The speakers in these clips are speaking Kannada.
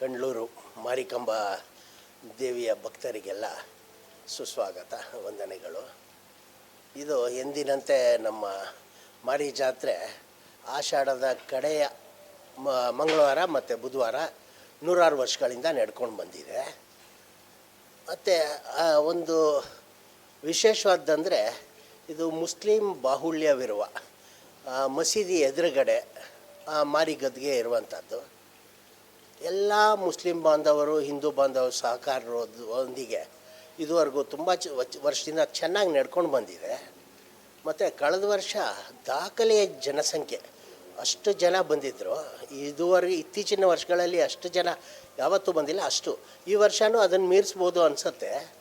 ಕಂಡ್ಲೂರು ಮಾರಿಕಂಬ ದೇವಿಯ ಭಕ್ತರಿಗೆಲ್ಲ ಸುಸ್ವಾಗತ ವಂದನೆಗಳು ಇದು ಎಂದಿನಂತೆ ನಮ್ಮ ಮಾರಿ ಜಾತ್ರೆ ಆಷಾಢದ ಕಡೆಯ ಮಂಗಳವಾರ ಮತ್ತು ಬುಧವಾರ ನೂರಾರು ವರ್ಷಗಳಿಂದ ನಡ್ಕೊಂಡು ಬಂದಿದೆ. ಮತ್ತು ಒಂದು ವಿಶೇಷವಾದ್ದಂದರೆ ಇದು ಮುಸ್ಲಿಂ ಬಾಹುಳ್ಯವಿರುವ ಮಸೀದಿ ಎದುರುಗಡೆ ಮಾರಿಗದ್ಗೆ ಮಾರಿ ಗದ್ಗೆ ಇರುವಂಥದ್ದು ಎಲ್ಲ ಮುಸ್ಲಿಂ ಬಾಂಧವರು, ಹಿಂದೂ ಬಾಂಧವರು ಸಹಕಾರದೊಂದಿಗೆ ಇದುವರೆಗೂ ತುಂಬ ಚ ವರ್ಷದಿಂದ ಚೆನ್ನಾಗಿ ನಡ್ಕೊಂಡು ಬಂದಿದೆ. ಮತ್ತು ಕಳೆದ ವರ್ಷ ದಾಖಲೆಯ ಜನಸಂಖ್ಯೆ. ಅಷ್ಟು ಜನ ಬಂದಿದ್ದರು ಇದುವರೆಗೆ ಇತ್ತೀಚಿನ ವರ್ಷಗಳಲ್ಲಿ ಅಷ್ಟು ಜನ ಯಾವತ್ತೂ ಬಂದಿಲ್ಲ, ಅಷ್ಟು. ಈ ವರ್ಷವೂ ಅದನ್ನು ಮೀರಿಸ್ಬೋದು ಅನಿಸುತ್ತೆ.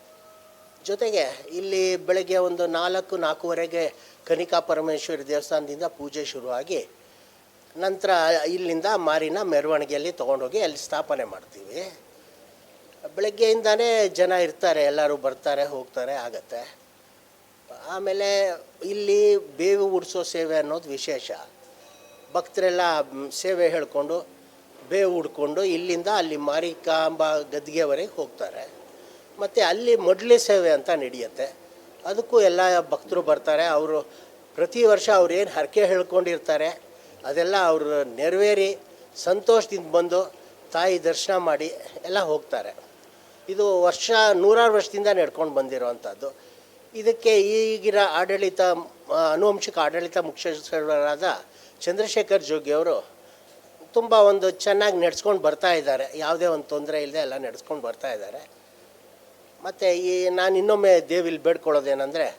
ಜೊತೆಗೆ ಇಲ್ಲಿ ಬೆಳಗ್ಗೆ ಒಂದು ನಾಲ್ಕು, ನಾಲ್ಕೂವರೆಗೆ ಕನಿಕಾ ಪರಮೇಶ್ವರಿ ದೇವಸ್ಥಾನದಿಂದ ಪೂಜೆ ಶುರುವಾಗಿ ನಂತರ ಇಲ್ಲಿಂದ ಮಾರಿನ ಮೆರವಣಿಗೆಯಲ್ಲಿ ತೊಗೊಂಡೋಗಿ ಅಲ್ಲಿ ಸ್ಥಾಪನೆ ಮಾಡ್ತೀವಿ. ಬೆಳಗ್ಗೆಯಿಂದನೇ ಜನ ಇರ್ತಾರೆ, ಎಲ್ಲರೂ ಬರ್ತಾರೆ, ಹೋಗ್ತಾರೆ, ಆಗತ್ತೆ. ಆಮೇಲೆ ಇಲ್ಲಿ ಬೇವು ಉಡಿಸೋ ಸೇವೆ ಅನ್ನೋದು ವಿಶೇಷ. ಭಕ್ತರೆಲ್ಲ ಸೇವೆ ಹೇಳಿಕೊಂಡು ಬೇವು ಉಡ್ಕೊಂಡು ಇಲ್ಲಿಂದ ಅಲ್ಲಿ ಮಾರಿಕಾಂಬ ಗದ್ದಿಗೆವರೆಗೆ ಹೋಗ್ತಾರೆ. ಮತ್ತು ಅಲ್ಲಿ ಮೊಡ್ಲಿ ಸೇವೆ ಅಂತ ನಡೆಯುತ್ತೆ. ಅದಕ್ಕೂ ಎಲ್ಲ ಭಕ್ತರು ಬರ್ತಾರೆ. ಅವರು ಪ್ರತಿ ವರ್ಷ ಅವ್ರು ಏನು ಹರಕೆ ಹೇಳ್ಕೊಂಡಿರ್ತಾರೆ ಅದೆಲ್ಲ ಅವರು ನೆರವೇರಿ ಸಂತೋಷದಿಂದ ಬಂದು ತಾಯಿ ದರ್ಶನ ಮಾಡಿ ಎಲ್ಲ ಹೋಗ್ತಾರೆ. ಇದು ವರ್ಷ ನೂರಾರು ವರ್ಷದಿಂದ ನಡ್ಕೊಂಡು ಬಂದಿರುವಂಥದ್ದು. ಇದಕ್ಕೆ ಈಗಿನ ಆಡಳಿತ ಅನುವಂಶಿಕ ಆಡಳಿತ ಮುಖ್ಯಸ್ಥರಾದ ಚಂದ್ರಶೇಖರ್ ಜೋಗಿಯವರು ತುಂಬ ಒಂದು ಚೆನ್ನಾಗಿ ನಡೆಸ್ಕೊಂಡು ಬರ್ತಾ ಇದ್ದಾರೆ. ಯಾವುದೇ ಒಂದು ತೊಂದರೆ ಇಲ್ಲದೆ ಎಲ್ಲ ನಡೆಸ್ಕೊಂಡು ಬರ್ತಾ ಇದ್ದಾರೆ. ಮತ್ತು ಈ, ನಾನು ಇನ್ನೊಮ್ಮೆ ದೇವಿಲಿ ಬೇಡ್ಕೊಳ್ಳೋದೇನೆಂದರೆ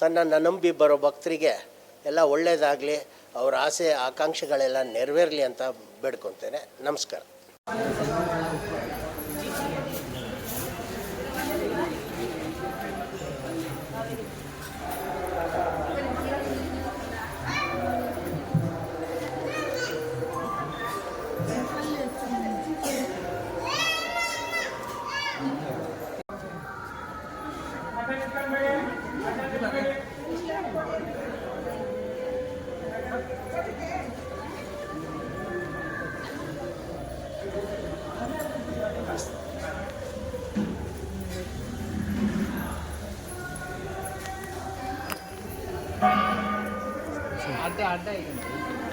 ತನ್ನನ್ನು ನಂಬಿ ಬರೋ ಭಕ್ತರಿಗೆ ಎಲ್ಲ ಒಳ್ಳೆಯದಾಗಲಿ ಅವ್ರ ಆಸೆ ಆಕಾಂಕ್ಷೆಗಳೆಲ್ಲ ನೆರವೇರಲಿ ಅಂತ ಬೇಡ್ಕೊತೇನೆ. ನಮಸ್ಕಾರ. আড্ডা আড্ডা এখানে